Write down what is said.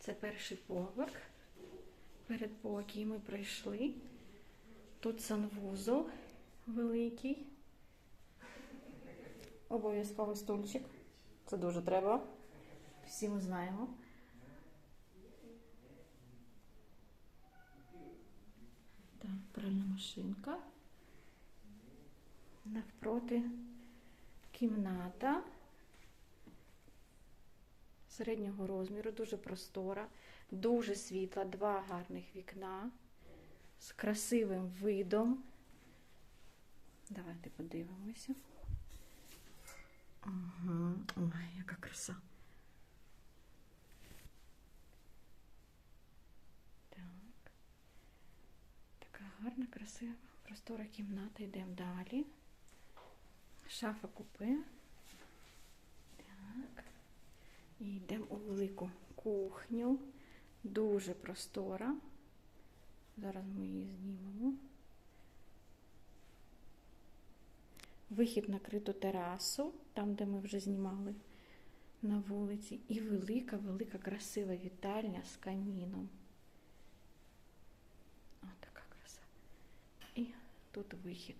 Це перший поверх. Передпокій ми пройшли. Тут санвузол великий. Обов'язково стульчик. Це дуже треба. Всі ми знаємо. Так, пральна машинка. Навпроти кімната середнього розміру, дуже простора, дуже світла, два гарних вікна з красивим видом. Давайте подивимося. Ага, ой, яка краса. Так. Така гарна, красива, простора кімната. Йдемо далі. Шафа купе. Так. І йдемо у велику кухню. Дуже простора. Зараз ми її знімемо. Вихід на криту терасу, там, де ми вже знімали на вулиці. І велика, велика, красива вітальня з каміном. Ось така краса. І тут вихід.